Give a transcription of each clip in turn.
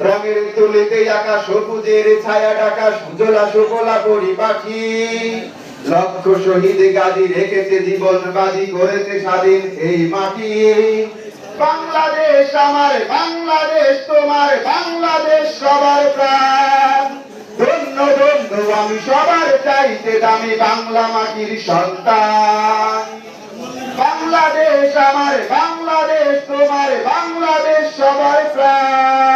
রঙের তুলিতে আঁকা সবুজের ছায়া ডাকা সুজলা সুফলা পরিপাখি লক্ষ শহীদ গাজী রেখেছে জীবন বাজি, করেছে স্বাধীন এই মাটি। বাংলাদেশ আমার, বাংলাদেশ তোমার, বাংলাদেশ সবার প্রাণ। ধন্য ধন্য, আমি সবার চাইতে দামি বাংলা মাটির সন্তান। বাংলাদেশ আমার, বাংলাদেশ তোমার, বাংলাদেশ সবার প্রাণ।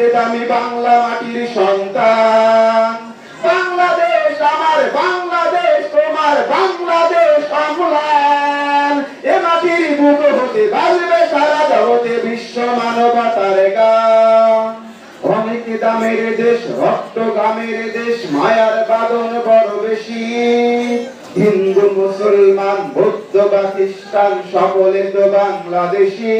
চাইতে দামি বাংলা মাটির সন্তান। বাংলাদেশ আমার বাংলাদেশ, তোমার বাংলাদেশ অম্লান। এ মাটির বুক হতে বাজবে সারা জগতে বিশ্ব মানবতার অনেক দামের দেশ, রক্ত গামের দেশ, মায়ার বাদন বড় বেশি। হিন্দু, মুসলমান, বৌদ্ধ বা খ্রিস্টান সকলে তো বাংলাদেশি।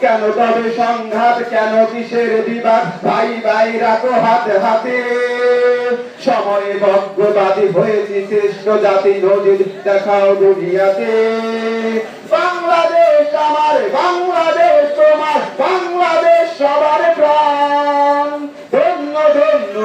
কেন তবে সংঘাত, কেন কিসের বিবাদ? ভাই ভাই, রাখো হাতে হাতে। সময়ে বজ্রবাদী হয়েছি, শ্রেষ্ঠ জাতি নজির দেখাও দুনিয়াতে। বাংলাদেশ আমার বাংলাদেশ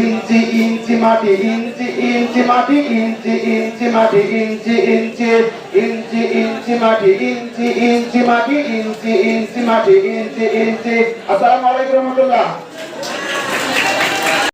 ইঞ্চি ইঞ্চি মাটি, ইঞ্চি ইঞ্চি মাটি, ইঞ্চি ইঞ্চি মাটি, ইঞ্চি ইঞ্চি ইঞ্চি ইঞ্চি মাটি, ইঞ্চি ইঞ্চি মাটি, ইঞ্চি ইঞ্চি মাটি, ইঞ্চি ইঞ্চি। আসসালামু আলাইকুম রহমতুল্লাহ।